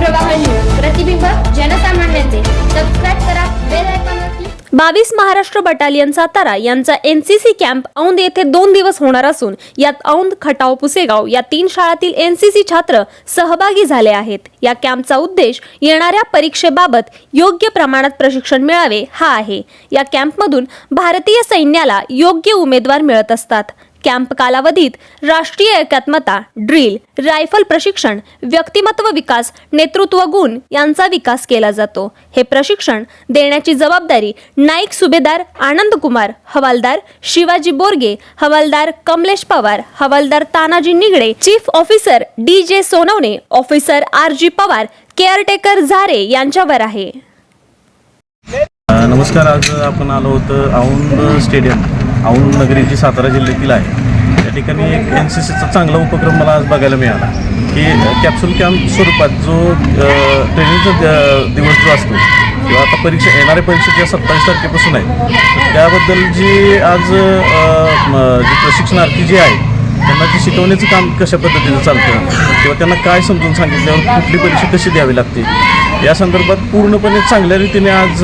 प्रतिबिंब जनसामान्यांचे. करा बावीस महाराष्ट्र बटालियन सातारा यांचा एनसीसी कॅम्प औंध येथे दोन दिवस होणार असून यात औंध खटाव पुसेगाव या तीन शाळातील एनसीसी छात्र सहभागी झाले आहेत. या कॅम्पचा उद्देश येणाऱ्या परीक्षेबाबत योग्य प्रमाणात प्रशिक्षण मिळावे हा आहे. या कॅम्पमधून भारतीय सैन्याला योग्य उमेदवार मिळत असतात. कॅम्प कालावधीत राष्ट्रीय एकात्मता ड्रिल रायफल प्रशिक्षण व्यक्तिमत्व विकास नेतृत्व गुण यांचा विकास केला जातो. हे प्रशिक्षण देण्याची जबाबदारी नाईक सुभेदार आनंद कुमार हवालदार शिवाजी बोरगे हवालदार कमलेश पवार हवालदार Tanaji Nigade chief officer D J Sonawane officer R G Pawar caretaker Zare यांच्यावर आहे. नमस्कार आज आपण आलो होतं औंध स्टेडियम औंध नगरी जी सातारा जिल्ह्यातील आहे. त्या ठिकाणी एक एन सी सीचा चांगला उपक्रम मला आज बघायला मिळाला. की कॅप्सूल कॅम्प स्वरूपात जो ट्रेनिंगचा दिवस जो असतो किंवा आता परीक्षा येणाऱ्या परीक्षा ज्या सत्तावीस तारखेपासून आहे. त्याबद्दल जी आज जी जे प्रशिक्षणार्थी जे आहे त्यांना ते शिकवण्याचं काम कशा पद्धतीनं चालतं किंवा त्यांना काय समजून सांगितल्यावर कुठली परीक्षा कशी द्यावी लागते या संदर्भात पूर्णपणे चांगल्या रीतीने आज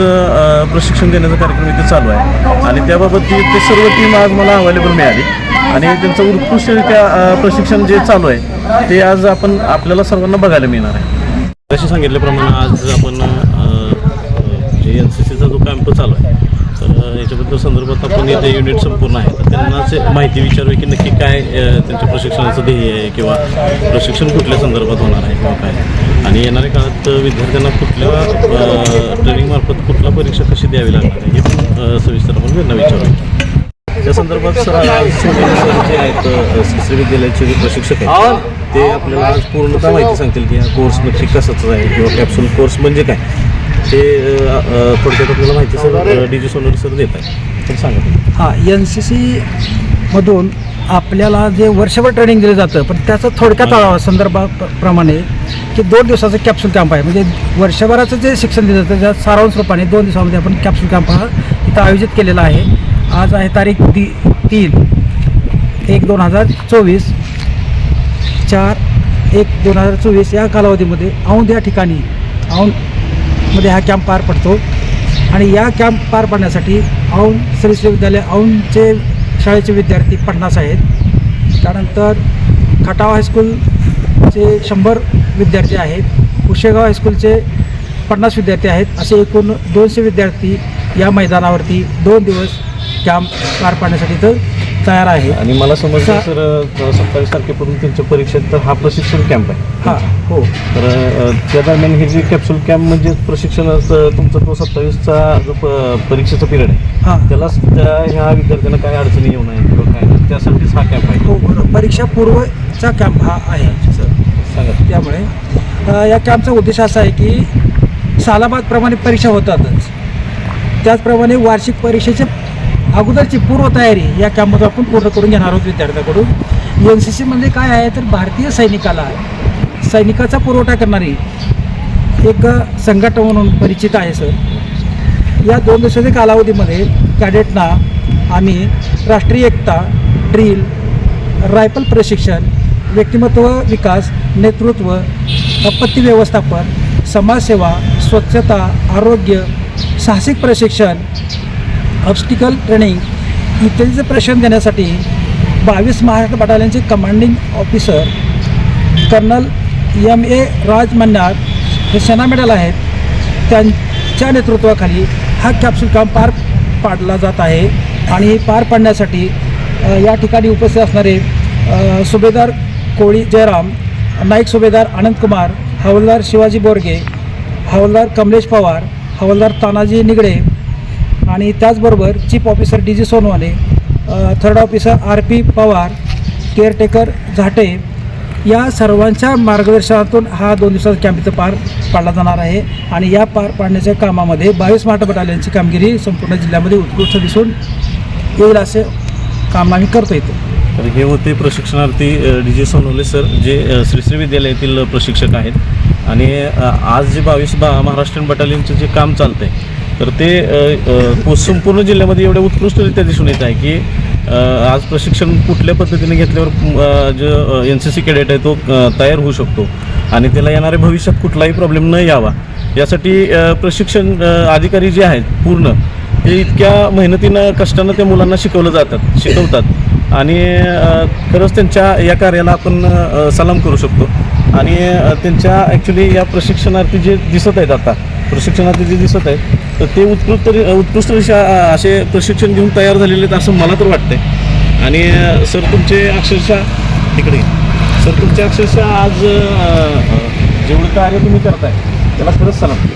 प्रशिक्षण देण्याचा कार्यक्रम इथे चालू आहे. आणि त्याबाबत ती ते सर्व टीम आज मला अवेलेबल मिळाली. आणि त्यांचं उत्कृष्टरित्या प्रशिक्षण जे चालू आहे ते आज आपण आपल्याला सर्वांना बघायला मिळणार आहे. जसे सांगितल्याप्रमाणे आज आपण जे एन सी सीचा जो कॅम्प चालू आहे याच्याबद्दल संदर्भात आपण इथे युनिट संपूर्ण आहे. तर त्यांनाच माहिती विचारूया की नक्की काय त्यांच्या प्रशिक्षणाचं ध्येय आहे किंवा प्रशिक्षण कुठल्या संदर्भात होणार आहे किंवा काय. आणि येणाऱ्या काळात विद्यार्थ्यांना कुठल्या ट्रेनिंगमार्फत कुठला परीक्षा कशी द्यावी लागणार आहे हे पण सविस्तर आपण त्यांना विचारूया. त्या संदर्भात सर जे आहेत श्री विद्यालयाचे जे प्रशिक्षक आहेत ते आपल्याला पूर्णतः माहिती सांगतील की हा कोर्स नक्की कसाचा आहे किंवा कॅप्सूल कोर्स म्हणजे काय. ते थोडक्यात आपल्याला माहिती sir D G Sonawane sir देत आहे तर सांगा तुम्ही. हां एन सी सीमधून आपल्याला जे वर्षभर ट्रेनिंग दिलं जातं पण त्याचं थोडक्यात संदर्भाप्रमाणे की दोन दिवसाचं कॅप्सूल कॅम्प आहे. म्हणजे वर्षभराचं जे शिक्षण दिलं जातं त्या सारांश रूपाने दोन दिवसामध्ये आपण कॅप्सूल कॅम्प हा इथं आयोजित केलेला आहे. आज आहे तारीख ती तीन एक दोन हजार चोवीस चार एक दोन हजार चोवीस या कालावधीमध्ये औंध या ठिकाणी मध्ये हा कॅम्प पार पडतो. आणि या कॅम्प पार पाडण्यासाठी औंध श्री विद्यालय औंधचे शाळेचे विद्यार्थी पन्नास आहेत. त्यानंतर खटाव हायस्कूलचे शंभर विद्यार्थी आहेत. उशेगाव हायस्कूलचे पन्नास विद्यार्थी आहेत. असे एकूण दोनशे विद्यार्थी या मैदानावरती दोन दिवस कॅम्प पार पाडण्यासाठी इथं तयार आहे. आणि मला समजलं सर सत्तावीस तारखेपर्यंत त्यांच्या परीक्षेत तर हा प्रशिक्षण कॅम्प आहे. हां हो. तर त्या दरम्यान हे जे कॅप्सूल कॅम्प म्हणजे प्रशिक्षणाचं तुमचा तो सत्तावीसचा जो परीक्षेचा पिरियड आहे हां. त्याला त्या ह्या विद्यार्थ्यांना काय अडचणी येऊ नये किंवा काय त्यासाठीच हा कॅम्प आहे. हो बरोबर. परीक्षा पूर्वचा कॅम्प हा आहे सर. सांगा. त्यामुळे या कॅम्पचा उद्देश असा आहे की सालाबादप्रमाणे परीक्षा होतातच. त्याचप्रमाणे वार्षिक परीक्षेची अगोदरची पूर्वतयारी या कॅम्पमध्ये आपण पूर्ण करून घेणार आहोत विद्यार्थ्याकडून. एन सी सी म्हणजे काय आहे तर भारतीय सैनिकाला सैनिकाचा पुरवठा करणारी एक संघटना म्हणून परिचित आहे सर. या दोन दिवसाच्या कालावधीमध्ये कॅडेटना आम्ही राष्ट्रीय एकता ड्रिल रायफल प्रशिक्षण व्यक्तिमत्व विकास नेतृत्व आपत्ती व्यवस्थापन समाजसेवा स्वच्छता आरोग्य साहसिक प्रशिक्षण ऑब्स्टिकल ट्रेनिंग इत्यादीचं प्रशिक्षण देण्यासाठी बावीस Maharashtra बटालियनचे commanding officer colonel M A Raj Mannar हे सेना मेडल आहेत. त्यांच्या नेतृत्वाखाली हा कॅप्सूल काम पार पाडला जात आहे आणि पार पाडण्यासाठी या ठिकाणी उपस्थित असणारे सुभेदार कोळी जयराम नाईक सुभेदार आनंदकुमार हवलदार शिवाजी बोरगे हवलदार कमलेश पवार हवलदार तानाजी निगडे आणि त्याचबरोबर chief officer D G Sonawane third officer R P Pawar caretaker Zate या सर्वांच्या मार्गदर्शनातून हा दोन दिवसाचा कॅम्प इथं पार पाडला जाणार आहे. आणि या पार पाडण्याच्या कामामध्ये बावीस महाराष्ट्र बटालियनची कामगिरी संपूर्ण जिल्ह्यामध्ये उत्कृष्ट दिसून येईल असे काम आम्ही करतो इथे. तर हे होते प्रशिक्षणार्थी डी जे सोनवले सर जे श्रीश्री श्री श्री विद्यालयातील प्रशिक्षक आहेत. आणि आज जे बावीस बा महाराष्ट्रीयन बटालियनचं जे काम चालतं आहे तर ते संपूर्ण जिल्ह्यामध्ये एवढ्या उत्कृष्टरित्या दिसून येत आहे की आज प्रशिक्षण कुठल्या पद्धतीने घेतल्यावर जो एन सी सी कॅडेट आहे तो तयार होऊ शकतो आणि त्याला येणाऱ्या भविष्यात कुठलाही प्रॉब्लेम न यावा. यासाठी प्रशिक्षण अधिकारी जे आहेत पूर्ण हे इतक्या मेहनतीनं कष्टानं त्या मुलांना शिकवलं जातात शिकवतात. आणि खरंच त्यांच्या या कार्याला आपण सलाम करू शकतो. आणि त्यांच्या ॲक्च्युली या प्रशिक्षणार्थी जे दिसत आहेत आता प्रशिक्षणार्थी जे दिसत आहेत तर ते उत्कृष्ट उत्कृष्टरित्या असे प्रशिक्षण घेऊन तयार झालेले आहेत असं मला तर वाटतंय. आणि सर तुमचे अक्षरशः तिकडे सर तुमचे अक्षरशः आज जेवढं कार्य तुम्ही करताय त्याला खरंच सलाम